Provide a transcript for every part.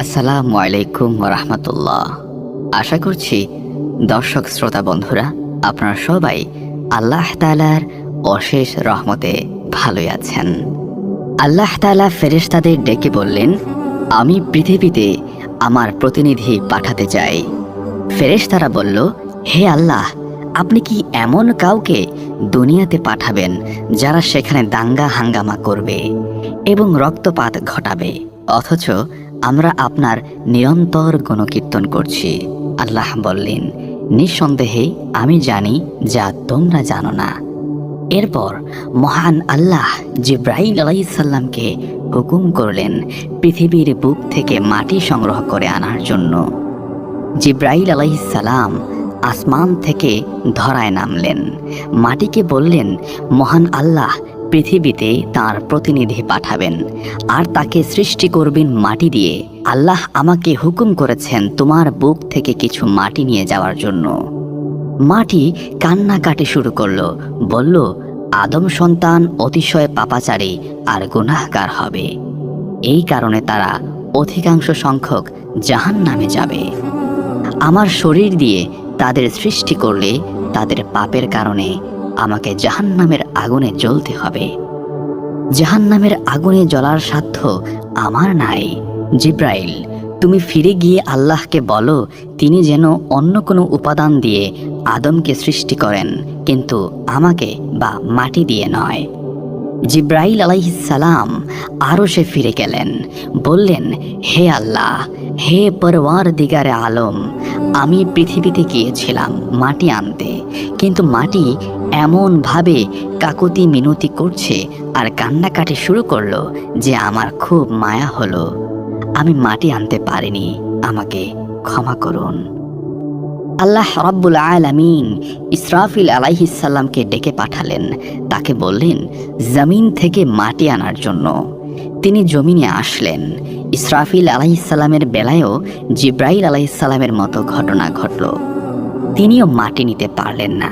আসসালামু আলাইকুম রহমতুল্লাহ আশা করছি দর্শক শ্রোতা বন্ধুরা, আপনারা সবাই আল্লাহ তালার অশেষ রহমতে ভালোই আছেন। আল্লাহ তালা ফেরেশতাদের ডেকে বললেন, আমি পৃথিবীতে আমার প্রতিনিধি পাঠাতে চাই। ফেরেশতারা বলল, হে আল্লাহ, আপনি কি এমন কাউকে দুনিয়াতে পাঠাবেন যারা সেখানে দাঙ্গা হাঙ্গামা করবে এবং রক্তপাত ঘটাবে? অথচ আমরা আপনার নিরন্তর গুণকীর্তন করছি। আল্লাহ বললেন, নিঃসন্দেহে আমি জানি যা তোমরা জানো না। এরপর মহান আল্লাহ জিব্রাহিম আলাইসাল্লামকে হুকুম করলেন পৃথিবীর বুক থেকে মাটি সংগ্রহ করে আনার জন্য। জিব্রাইল আলাইসালাম আসমান থেকে ধরায় নামলেন। মাটিকে বললেন, মহান আল্লাহ পৃথিবীতে তার প্রতিনিধি পাঠাবেন আর তাকে সৃষ্টি করবেন মাটি দিয়ে। আল্লাহ আমাকে হুকুম করেছেন তোমার বুক থেকে কিছু মাটি নিয়ে যাওয়ার জন্য। মাটি কান্নাকাটি শুরু করল, বলল, আদম সন্তান অতিশয় পাপাচারী আর গুনাহগার হবে। এই কারণে তারা অধিকাংশ সংখ্যক জাহান নামে যাবে। আমার শরীর দিয়ে তাদের সৃষ্টি করলে তাদের পাপের কারণে আমাকে জাহান্নামের আগুনে জ্বলতে হবে। জাহান্নামের আগুনে জ্বলার সাধ্য আমার নাই। জিব্রাইল, তুমি ফিরে গিয়ে আল্লাহকে বলো, তিনি যেন অন্য কোনো উপাদান দিয়ে আদমকে সৃষ্টি করেন, কিন্তু আমাকে বা মাটি দিয়ে নয়। জিব্রাইল আলাইসালাম আরও সে ফিরে গেলেন, বললেন, হে আল্লাহ, হে পরওয়ার দিগারে আলম, আমি পৃথিবীতে গিয়েছিলাম মাটি আনতে, কিন্তু মাটি এমনভাবে কাকুতি মিনতি করছে আর কান্নাকাটি শুরু করল যে আমার খুব মায়া হলো। আমি মাটি আনতে পারিনি, আমাকে ক্ষমা করুন। আল্লাহ রব্বুল আলামিন ইসরাফিল আলাইহিসাল্লামকে ডেকে পাঠালেন। তাকে বললেন, জমিন থেকে মাটি আনার জন্য। তিনি জমিনে আসলেন। ইসরাফিল আলাইসাল্লামের বেলায়ও জিব্রাইল আলাইসাল্লামের মতো ঘটনা ঘটল। তিনিও মাটি নিতে পারলেন না।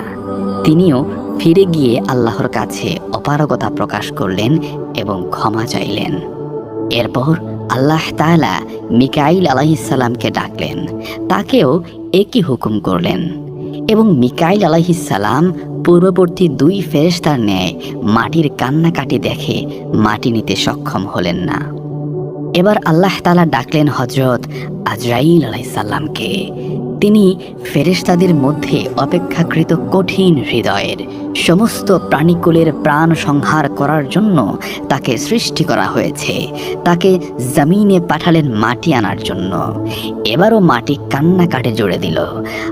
তিনিও ফিরে গিয়ে আল্লাহর কাছে অপারগতা প্রকাশ করলেন এবং ক্ষমা চাইলেন। এরপর আল্লাহ তাআলা মিকাইল আলাইসাল্লামকে ডাকলেন। তাকেও একই হুকুম করলেন এবং মিকাইল আলাইহিসাল্লাম পূর্ববর্তী দুই ফেরেশতার ন্যায় মাটির কান্নাকাটি দেখে মাটি নিতে সক্ষম হলেন না। এবার আল্লাহ তাআলা ডাকলেন হজরত আজরাইল আলাইসাল্লামকে তিনি ফেরেশতাদের মধ্যে অপেক্ষাকৃত কঠিন হৃদয়ের সমস্ত প্রাণীকুলের প্রাণ সংহার করার জন্য তাকে সৃষ্টি করা হয়েছে। তাকে জমিনে পাঠালেন মাটি আনার জন্য। এবারও মাটি কান্নাকাটে জুড়ে দিল।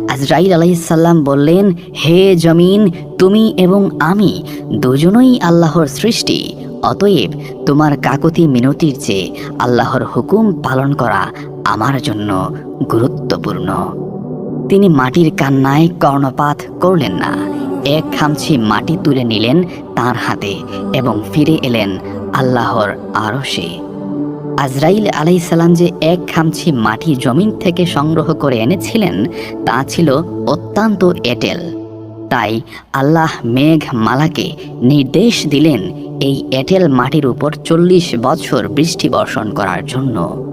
আজরাইল আলাইসাল্লাম বললেন, হে জমিন, তুমি এবং আমি দুজনই আল্লাহর সৃষ্টি। অতএব তোমার কাকতি মিনতির চেয়ে আল্লাহর হুকুম পালন করা আমার জন্য গুরুত্বপূর্ণ। তিনি মাটির কান্নায় কর্ণপাত করলেন না। এক খামছি মাটি তুলে নিলেন তার হাতে এবং ফিরে এলেন আল্লাহর আরশে। আজরাইল আলাইসাল্লাম যে এক খামছি মাটি জমিন থেকে সংগ্রহ করে এনেছিলেন, তা ছিল অত্যন্ত এটেল। তাই আল্লাহ মেঘ মালাকে নির্দেশ দিলেন এই এটেল মাটির উপর চল্লিশ বছর বৃষ্টি বর্ষণ করার জন্য।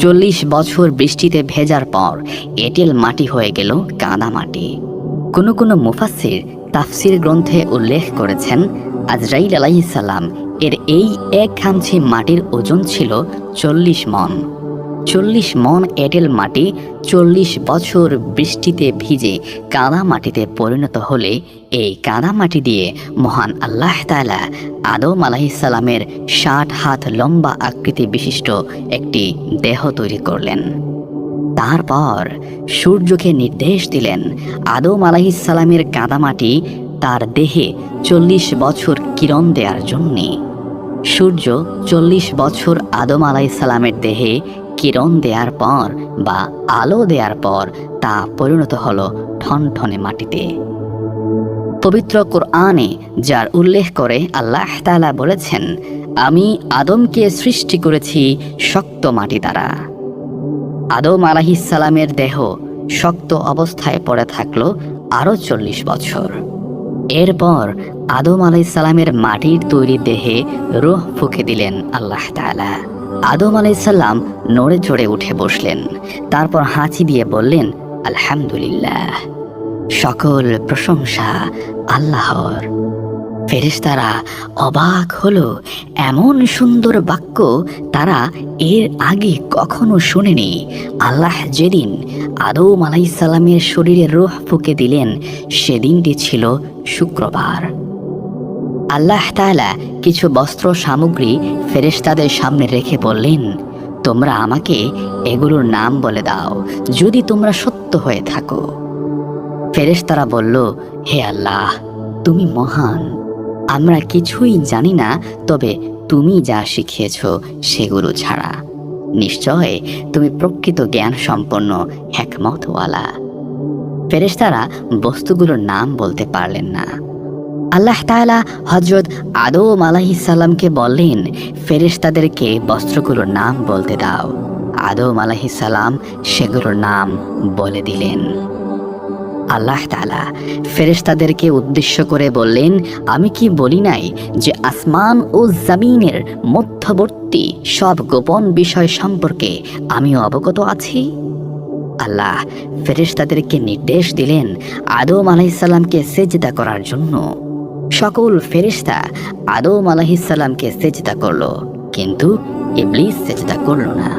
চল্লিশ বছর বৃষ্টিতে ভেজার পর এটেল মাটি হয়ে গেল কাদা মাটি। কোনো কোনো মুফাসির তাফসির গ্রন্থে উল্লেখ করেছেন, আজরাইল আলাইসাল্লাম এর এই এক খামছি মাটির ওজন ছিল চল্লিশ মন। চল্লিশ মন এটেল মাটি চল্লিশ বছর বৃষ্টিতে ভিজে কাদা মাটিতে পরিণত হলে এই কাদা মাটি দিয়ে মহান আল্লাহ তালা আদম আলাহিসাল্লামের ষাট হাত লম্বা আকৃতি বিশিষ্ট একটি দেহ তৈরি করলেন। তারপর সূর্যকে নির্দেশ দিলেন, আদম আলাহিসাল্লামের কাদামাটি তার দেহে চল্লিশ বছর কিরণ দেওয়ার জন্যে। সূর্য চল্লিশ বছর আদম আলাইসাল্লামের দেহে কিরণ দেওয়ার পর বা আলো দেওয়ার পর তা পরিণত হল ঠনঠনে মাটিতে। পবিত্র কোরআনে যার উল্লেখ করে আল্লাহ তাআলা বলেছেন, আমি আদমকে সৃষ্টি করেছি শক্ত মাটি দ্বারা। আদম আলাহিসাল্লামের দেহ শক্ত অবস্থায় পড়ে থাকল আরও চল্লিশ বছর। এরপর আদম আলাইসাল্লামের মাটির তৈরি দেহে রোহ ফুঁকে দিলেন আল্লাহ তাআলা। আদম আলাইসাল্লাম নড়ে চড়ে উঠে বসলেন। তারপর হাঁচি দিয়ে বললেন, আলহামদুলিল্লাহ। সকল প্রশংসা আল্লাহর। ফেরেশতারা অবাক হলো, এমন সুন্দর বাক্য তারা এর আগে কখনো শুনেনি। আল্লাহ যেদিন আদম আলাইসাল্লামের শরীরে রোহ ফুকে দিলেন, সেদিনটি ছিল শুক্রবার। আল্লাহ তাআলা কিছু বস্ত্র সামগ্রী ফেরেশতাদের সামনে রেখে বললেন, তোমরা আমাকে এগুলোর নাম বলে দাও, যদি তোমরা সত্য হয়ে থাকো। ফেরেশতারা বলল, হে আল্লাহ, তুমি মহান। আমরা কিছুই জানি না, তবে তুমি যা শিখিয়েছ সেগুলো ছাড়া। নিশ্চয় তুমি প্রকৃত জ্ঞান সম্পন্ন একমতওয়ালা ফেরেশতারা বস্তুগুলোর নাম বলতে পারলেন না। আল্লাহ তাআলা হজরত আদম আলাহিসাল্লামকে বললেন, ফেরেশতাদেরকে বস্ত্রগুলোর নাম বলতে দাও। আদম আলাহিসাল্লাম সেগুলোর নাম বলে দিলেন। আল্লাহ তাআলা ফেরেশতাদেরকে উদ্দেশ্য করে বললেন, আমি কি বলি নাই যে আসমান ও জমিনের মধ্যবর্তী সব গোপন বিষয় সম্পর্কে আমি অবগত আছি? আল্লাহ ফেরেশতাদেরকে নির্দেশ দিলেন, আদম আলাইসাল্লামকে সেজদা করার জন্য। সকল ফেরেশতা আদম আলাইসাল্লামকে সেজদা করল, কিন্তু ইবলিস সেজদা করল না।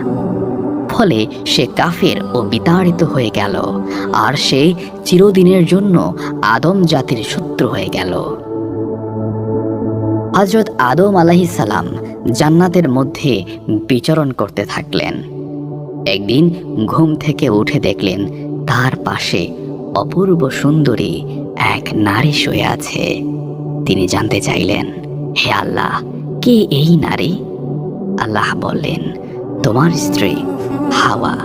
ফলে সে কাফের ও বিতাড়িত হয়ে গেল, আর সে চিরদিনের জন্য আদম জাতির শত্রু হয়ে গেল। হজরত আদম সালাম জান্নাতের মধ্যে বিচরণ করতে থাকলেন। একদিন ঘুম থেকে উঠে দেখলেন তার পাশে অপূর্ব সুন্দরী এক নারী শুয়ে আছে। তিনি জানতে চাইলেন, হে আল্লাহ, কে এই নারী? আল্লাহ বললেন, তোমার স্ত্রী হাওয়া।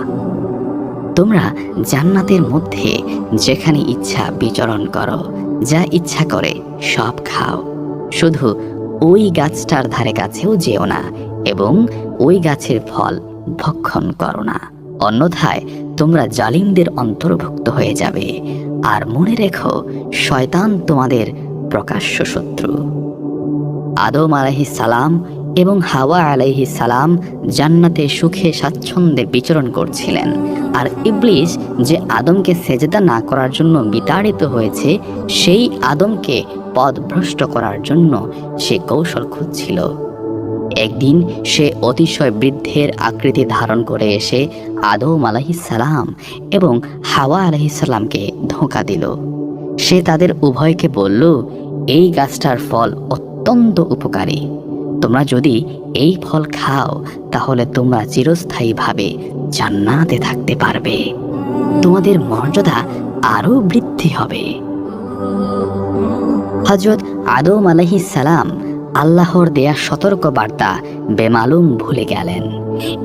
তোমরা জান্নাতের মধ্যে যেখানে ইচ্ছা বিচরণ করো, যা ইচ্ছা করে সব খাও। শুধু ওই গাছটার ধারে কাছেও যেও না এবং ওই গাছের ফল ভক্ষণ করো না। অন্যথায় তোমরা জালিমদের অন্তর্ভুক্ত হয়ে যাবে। আর মনে রেখো, শয়তান তোমাদের প্রকাশ্য শত্রু। আদম আলাইহিস সালাম এবং হাওয়া আলাইহিস সালাম জান্নাতে সুখে স্বাচ্ছন্দ্যে বিচরণ করছিলেন। আর ইবলিস যে আদমকে সেজদা না করার জন্য বিতাড়িত হয়েছে, সেই আদমকে পদভ্রষ্ট করার জন্য সে কৌশল খুঁজছিল। একদিন সে অতিশয় বৃদ্ধের আকৃতি ধারণ করে এসে আদম আলাহিসাল্লাম এবং হাওয়া আলাহিসাল্লামকে ধোঁকা দিল। সে তাদের উভয়কে বলল, এই গাছটার ফল অত্যন্ত উপকারী। তোমরা যদি এই ফল খাও, তাহলে তোমরা চিরস্থায়ীভাবে জান্নাতে থাকতে পারবে। তোমাদের মর্যাদা আরও বৃদ্ধি হবে। হজরত আদম আলহিস সালাম আল্লাহর দেয়া সতর্ক বার্তা বেমালুম ভুলে গেলেন।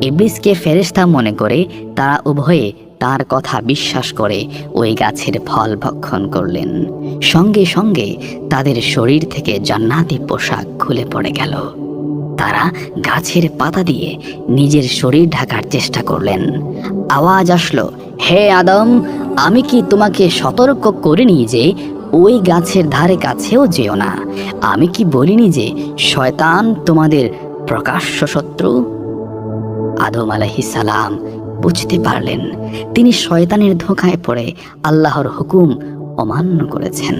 ইবলিসকে ফেরেশতা মনে করে তারা উভয়ে তার কথা বিশ্বাস করে ওই গাছের ফল ভক্ষণ করলেন। সঙ্গে সঙ্গে তাদের শরীর থেকে জান্নাতি পোশাক খুলে পড়ে গেল। তারা গাছের পাতা দিয়ে নিজের শরীর ঢাকার চেষ্টা করলেন। আওয়াজ আসলো, হে আদম, আমি কি তোমাকে সতর্ক করিনি যে ওই গাছের ধারে কাছেও যেও না? আমি কি বলিনি যে শয়তান তোমাদের প্রকাশ্য শত্রু? আদম সালাম বুঝতে পারলেন। তিনি শয়তানের ধোকায় পড়ে আল্লাহর হুকুম অমান্য করেছেন।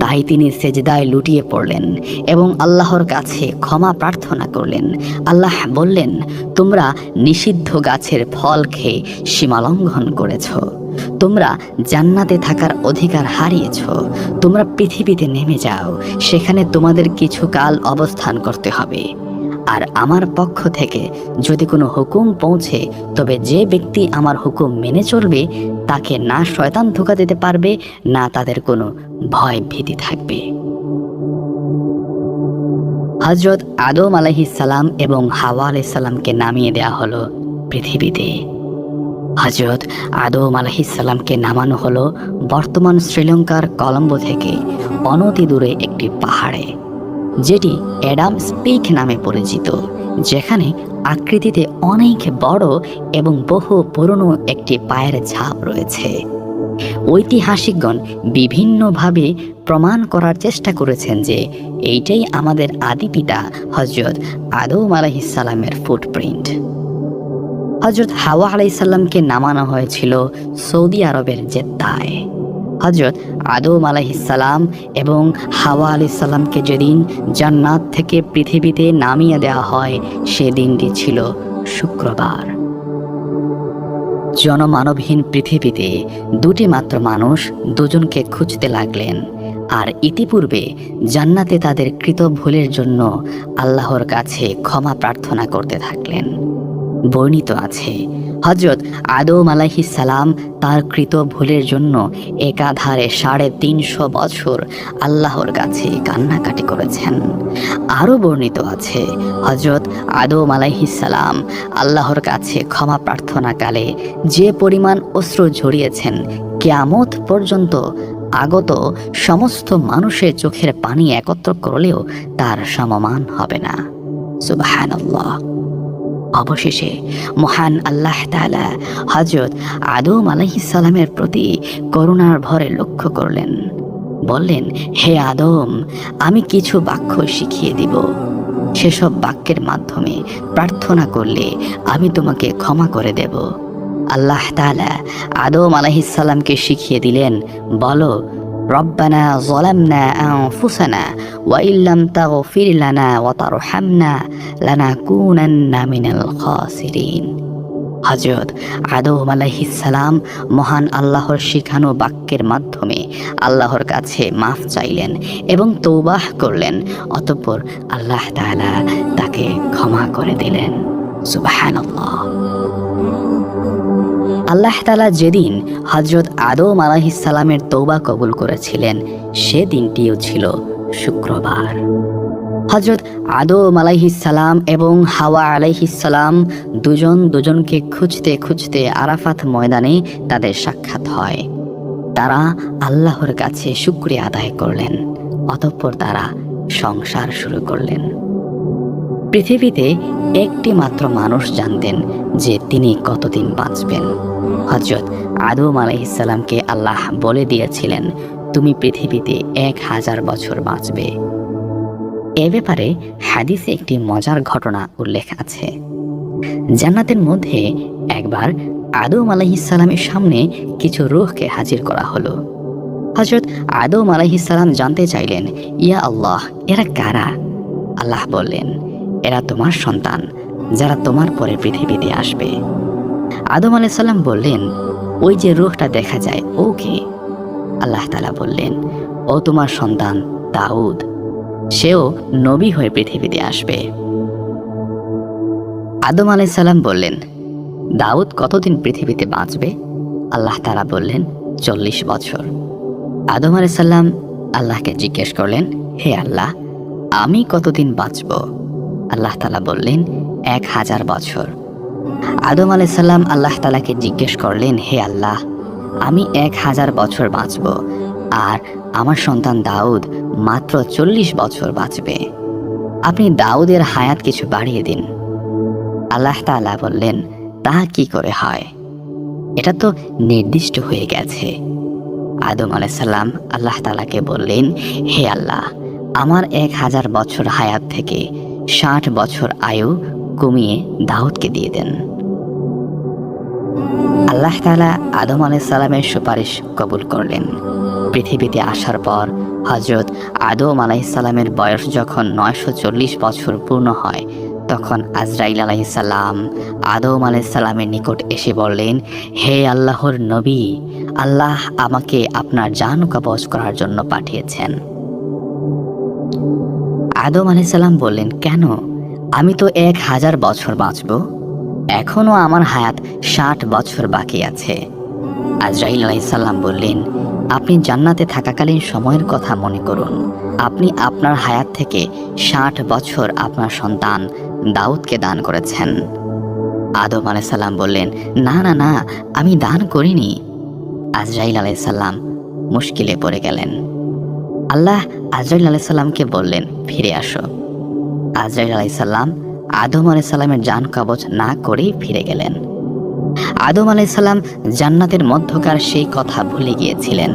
তাই তিনি সেজদায় লুটিয়ে পড়লেন এবং আল্লাহর কাছে ক্ষমা প্রার্থনা করলেন। আল্লাহ বললেন, তোমরা নিষিদ্ধ গাছের ফল খেয়ে সীমালঙ্ঘন করেছ। তোমরা জান্নাতে থাকার অধিকার হারিয়েছ। তোমরা পৃথিবীতে নেমে যাও। সেখানে তোমাদের কিছু কাল অবস্থান করতে হবে। আর আমার পক্ষ থেকে যদি কোনো হুকুম পৌঁছে, তবে যে ব্যক্তি আমার হুকুম মেনে চলবে, তাকে না শয়তান ধোকা দিতে পারবে, না তাদের কোনো ভয় ভীতি থাকবে। হজরত আদম সালাম এবং হাওয়া সালামকে নামিয়ে দেওয়া হলো পৃথিবীতে। হজরত আদম সালামকে নামানো হলো বর্তমান শ্রীলঙ্কার কলম্বো থেকে অনতি দূরে একটি পাহাড়ে। যেটি অ্যাডাম স্পিক নামে পরিচিত, যেখানে আকৃতিতে অনেক বড় এবং বহু পুরনো একটি পায়ের ছাপ রয়েছে। ঐতিহাসিকগণ বিভিন্নভাবে প্রমাণ করার চেষ্টা করেছেন যে এইটাই আমাদের আদি পিতা হজরত আদম আলাইসাল্লামের ফুটপ্রিন্ট হজরত হাওয়া আলাইসাল্লামকে নামানো হয়েছিল সৌদি আরবের জেদ্দায়। হজরত আদম আলাইসাল্লাম এবং হাওয়া আলাইসাল্লামকে যেদিন জান্নাত থেকে পৃথিবীতে নামিয়ে দেওয়া হয় সে দিনটি ছিল শুক্রবার। জনমানবহীন পৃথিবীতে দুটি মাত্র মানুষ দুজনকে খুঁজতে লাগলেন আর ইতিপূর্বে জান্নাতে তাদের কৃত ভুলের জন্য আল্লাহর কাছে ক্ষমা প্রার্থনা করতে থাকলেন। বর্ণিত আছে হজরত আদম সালাম তার কৃত ভুলের জন্য একাধারে সাড়ে তিনশো বছর আল্লাহর কাছে কান্নাকাটি করেছেন। আরও বর্ণিত আছে হজরত আদম সালাম আল্লাহর কাছে ক্ষমা প্রার্থনাকালে যে পরিমাণ অস্ত্র ঝরিয়েছেন, কেয়ামত পর্যন্ত আগত সমস্ত মানুষের চোখের পানি একত্র করলেও তার সমমান হবে না। সুবহানাল্লাহ। অবশেষে মহান আল্লাহ তাআলা হজরত আদম আলাইসালামের প্রতি করুণার ভরে লক্ষ্য করলেন। বললেন, হে আদম, আমি কিছু বাক্য শিখিয়ে দিব। সেসব বাক্যের মাধ্যমে প্রার্থনা করলে আমি তোমাকে ক্ষমা করে দেব। আল্লাহ তাআলা আদম আলাইসাল্লামকে শিখিয়ে দিলেন, বলো ربنا ظلمنا أنفسنا وإن لم تغفر لنا وترحمنا لنكونن من الخاسرين হজরত আদম আলাইহিসালাম মহান আল্লাহর শিখানো বাক্যের মাধ্যমে আল্লাহর কাছে মাফ চাইলেন এবং তৌবাহ করলেন অতঃপর আল্লাহ তাআলা তাকে ক্ষমা করে দিলেন সুবহানাল্লাহ আল্লাহ তালা যেদিন হজরত আদম আলাহিসাল্লামের তৌবা কবুল করেছিলেন সে দিনটিও ছিল শুক্রবার। হজরত আদম আলাইহিসাল্লাম এবং হাওয়া আলাইহিসাল্লাম দুজন দুজনকে খুঁজতে খুঁজতে আরাফাত ময়দানে তাদের সাক্ষাৎ হয়। তারা আল্লাহর কাছে শুক্রিয়া আদায় করলেন, অতঃপর তারা সংসার শুরু করলেন। পৃথিবীতে একটি মাত্র মানুষ জানতেন যে তিনি কতদিন বাঁচবেন। হজরত আদম আলাইসাল্লামকে আল্লাহ বলে দিয়েছিলেন, তুমি পৃথিবীতে এক হাজার বছর বাঁচবে। এ ব্যাপারে হাদিসে একটি মজার ঘটনা উল্লেখ আছে। জান্নাতের মধ্যে একবার আদম আলাইসাল্লামের সামনে কিছু রুহকে হাজির করা হলো। হজরত আদম আলাইসাল্লাম জানতে চাইলেন, ইয়া আল্লাহ, এরা কারা? আল্লাহ বললেন এরা তোমার সন্তান, যারা তোমার পরে পৃথিবীতে আসবে। আদম আলাইসাল্লাম বললেন, ওই যে রুহটা দেখা যায়, ও কে? আল্লাহ তালা বললেন, ও তোমার সন্তান দাউদ। সেও নবী হয়ে পৃথিবীতে আসবে। আদম আলাইসাল্লাম বললেন, দাউদ কতদিন পৃথিবীতে বাঁচবে? আল্লাহ তালা বললেন, চল্লিশ বছর। আদম আলাইসাল্লাম আল্লাহকে জিজ্ঞেস করলেন, হে আল্লাহ, আমি কতদিন বাঁচব? আল্লাহ তালা বললেন, এক হাজার বছর। আদম আলাইসাল্লাম আল্লাহ তালাকে জিজ্ঞেস করলেন, হে আল্লাহ, আমি এক হাজার বছর বাঁচব, আর আমার সন্তান দাউদ মাত্র চল্লিশ বছর বাঁচবে। আপনি দাউদের হায়াত কিছু বাড়িয়ে দিন। আল্লাহ তাআলা বললেন, তা কি করে হয়? এটা তো নির্দিষ্ট হয়ে গেছে। আদম আলাইসাল্লাম আল্লাহ তালাকে বললেন, হে আল্লাহ, আমার এক হাজার বছর হায়াত থেকে ষাট বছর আয়ু কমিয়ে দাউদকে দিয়ে দেন। আল্লাহ তালা আদম আলাইসাল্লামের সুপারিশ কবুল করলেন। পৃথিবীতে আসার পর হজরত আদম আলাইসাল্লামের বয়স যখন নয়শো চল্লিশ বছর পূর্ণ হয়, তখন আজরাইল আলাইসাল্লাম আদম আলাইসাল্লামের নিকট এসে বললেন, হে আল্লাহর নবী, আল্লাহ আমাকে আপনার জান কবজ করার জন্য পাঠিয়েছেন। আদম আলাইসাল্লাম বললেন, কেন? আমি তো এক হাজার বছর বাঁচব। এখনও আমার হায়াত ষাট বছর বাকি আছে। আজরাইল আলাইসাল্লাম বললেন, আপনি জান্নাতে থাকাকালীন সময়ের কথা মনে করুন। আপনি আপনার হায়াত থেকে ষাট বছর আপনার সন্তান দাউদকে দান করেছেন। আদম আলাইসাল্লাম বললেন, না না না, আমি দান করিনি। আজরাইল আলাইসাল্লাম মুশকিলে পড়ে গেলেন। আল্লাহ আজরাইল আলাইসাল্লামকে বললেন, ফিরে আসো। আজরাইল আলাইসাল্লাম আদম আলাইসাল্লামের যান কবচ না করেই ফিরে গেলেন। আদম আলাইসাল্লাম জান্নাতের মধ্যকার সেই কথা ভুলে গিয়েছিলেন।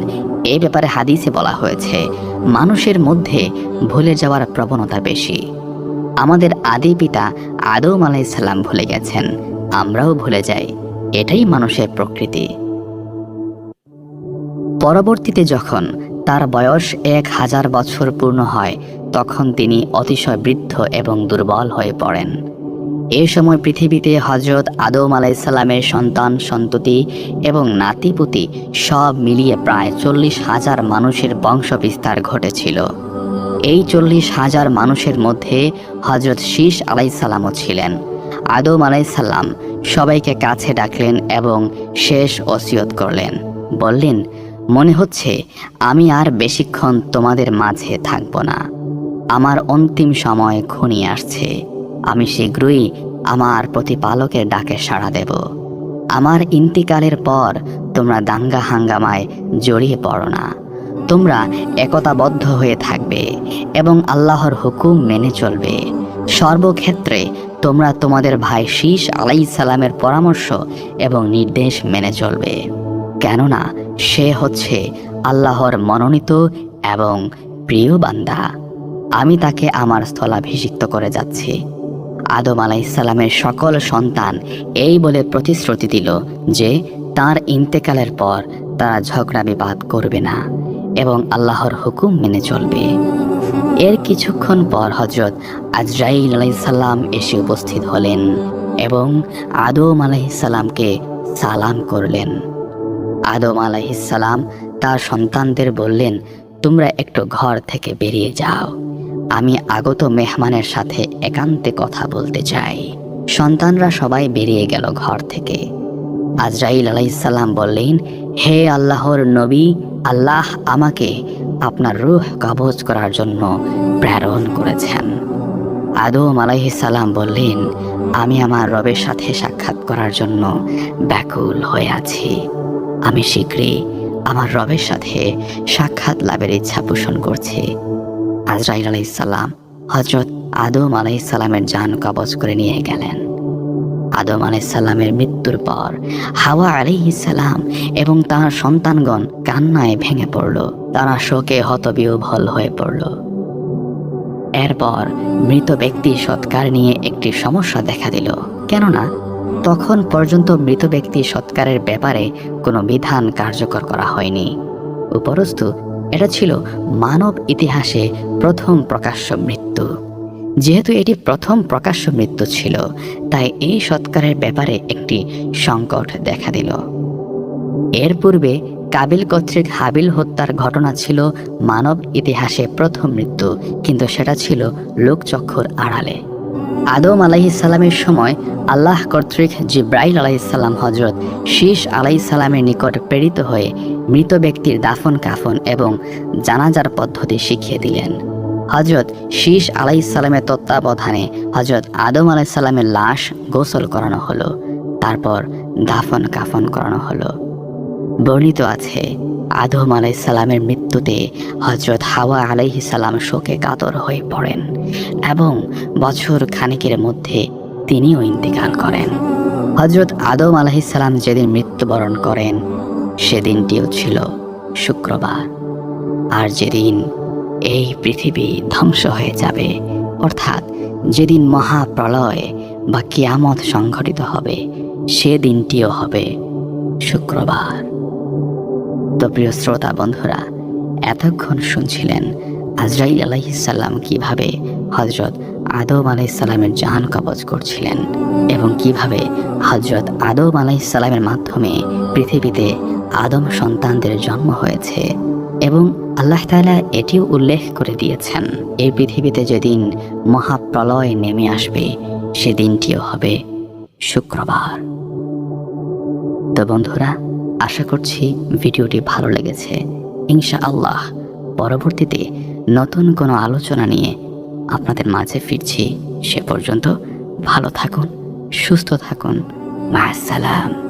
এ ব্যাপারে হাদিসে বলা হয়েছে, মানুষের মধ্যে ভুলে যাওয়ার প্রবণতা বেশি। আমাদের আদি পিতা আদম আলাইসাল্লাম ভুলে গেছেন, আমরাও ভুলে যাই, এটাই মানুষের প্রকৃতি। পরবর্তীতে যখন তার বয়স এক হাজার বছর পূর্ণ হয়, তখন তিনি অতিশয় বৃদ্ধ এবং দুর্বল হয়ে পড়েন। এই সময় পৃথিবীতে হজরত আদম আলাইসাল্লামের সন্তান, সন্ততি এবং নাতিপুতি সব মিলিয়ে প্রায় চল্লিশ হাজার মানুষের বংশ বিস্তার ঘটেছিল। এই চল্লিশ হাজার মানুষের মধ্যে হজরত শীষ আলাইসাল্লামও ছিলেন। আদম আলাইসাল্লাম সবাইকে কাছে ডাকলেন এবং শেষ ওসিয়ত করলেন। বললেন মনে হচ্ছে আমি আর বেশিক্ষণ তোমাদের মাঝে থাকব না। আমার অন্তিম সময় ঘনিয়ে আসছে। আমি শীঘ্রই আমার প্রতিপালকের ডাকে সাড়া দেব। আমার ইন্তিকালের পর তোমরা দাঙ্গা হাঙ্গামায় জড়িয়ে পড়ো না। তোমরা একতাবদ্ধ হয়ে থাকবে এবং আল্লাহর হুকুম মেনে চলবে। সর্বক্ষেত্রে তোমরা তোমাদের ভাই শীষ আলাই সালামের পরামর্শ এবং নির্দেশ মেনে চলবে। কেননা সে হচ্ছে আল্লাহর মনোনীত এবং প্রিয় বান্দা। আমি তাকে আমার স্থলাভিষিক্ত করে যাচ্ছি। আদম আলাইসাল্লামের সকল সন্তান এই বলে প্রতিশ্রুতি দিল যে তার ইন্তেকালের পর তারা ঝগড়া বিবাদ করবে না এবং আল্লাহর হুকুম মেনে চলবে। এর কিছুক্ষণ পর হজরত আজরাইল আলাইসাল্লাম এসে উপস্থিত হলেন এবং আদম আলাইসাল্লামকে সালাম করলেন। আদম আলাইসাল্লাম তার সন্তানদের বললেন, তোমরা একটু ঘর থেকে বেরিয়ে যাও। আমি আগত মেহমানের সাথে একান্তে কথা বলতে চাই। সন্তানরা সবাই বেরিয়ে গেল ঘর থেকে। আজরাইল আলাইসাল্লাম বললেন, হে আল্লাহর নবী, আল্লাহ আমাকে আপনার রুহ কবজ করার জন্য প্রেরণ করেছেন। আদম আলাইসাল্লাম বললেন, আমি আমার রবের সাথে সাক্ষাৎ করার জন্য ব্যাকুল হয়ে আছি। আমি শীঘ্রই আমার রবের সাথে সাক্ষাৎ লাভের ইচ্ছা পোষণ করছি। আজরাইল আলাইসাল্লাম হজরত আদম আলাইসাল্লামের যান কবজ করে নিয়ে গেলেন। আদম আলাইসাল্লামের মৃত্যুর পর হাওয়া আলাইসাল্লাম এবং তার সন্তানগণ কান্নায় ভেঙে পড়ল। তারা শোকে হতবিহ্বল হয়ে পড়ল। এরপর মৃত ব্যক্তি সৎকার নিয়ে একটি সমস্যা দেখা দিল। কেননা তখন পর্যন্ত মৃত ব্যক্তি সৎকারের ব্যাপারে কোনো বিধান কার্যকর করা হয়নি। উপরস্তু এটা ছিল মানব ইতিহাসে প্রথম প্রকাশ্য মৃত্যু। যেহেতু এটি প্রথম প্রকাশ্য মৃত্যু ছিল, তাই এই সৎকারের ব্যাপারে একটি সংকট দেখা দিল। এর পূর্বে কাবিল কর্তৃক হাবিল হত্যার ঘটনা ছিল মানব ইতিহাসে প্রথম মৃত্যু, কিন্তু সেটা ছিল লোকচক্ষুর আড়ালে। আদম আলাইসাল্লামের সময় আল্লাহ কর্তৃক জিব্রাইল আলাইসাল্লাম হজরত শীষ আলাইসাল্লামের নিকট প্রেরিত হয়ে মৃত ব্যক্তির দাফন, কাফন এবং জানাজার পদ্ধতি শিখিয়ে দিলেন। হজরত শীষ আলাইসাল্লামের তত্ত্বাবধানে হজরত আদম আলাইসাল্লামের লাশ গোসল করানো হলো, তারপর দাফন, কাফন করানো হলো। বর্ণিত আছে আদম আলাইসাল্লামের মৃত্যুতে হজরত হাওয়া আলাইহিসাল্লাম শোকে কাতর হয়ে পড়েন এবং বছর খানিকের মধ্যে তিনিও ইন্তেকাল করেন। হজরত আদম আলাইসাল্লাম যেদিন মৃত্যুবরণ করেন, সেদিনটিও ছিল শুক্রবার। আর যেদিন এই পৃথিবী ধ্বংস হয়ে যাবে, অর্থাৎ যেদিন মহাপ্রলয় বা কিয়ামত সংঘটিত হবে সে দিনটিও হবে শুক্রবার। তো প্রিয় শ্রোতা বন্ধুরা, এতক্ষণ শুনছিলেন আজরাইল আলাইসাল্লাম কীভাবে হজরত আদম আলাইসাল্লামের জাহান কবজ করছিলেন এবং কীভাবে হজরত আদম আলাইসাল্লামের মাধ্যমে পৃথিবীতে আদম সন্তানদের জন্ম হয়েছে এবং আল্লাহ তালা এটিও উল্লেখ করে দিয়েছেন, এই পৃথিবীতে যেদিন মহাপ্রলয় নেমে আসবে, সেদিনটিও হবে শুক্রবার। তো বন্ধুরা আশা করছি ভিডিওটি ভালো লেগেছে। ইনশা আল্লাহ পরবর্তীতে নতুন কোনো আলোচনা নিয়ে আপনাদের মাঝে ফিরছি। সে পর্যন্ত ভালো থাকুন, সুস্থ থাকুন। মাসালাম।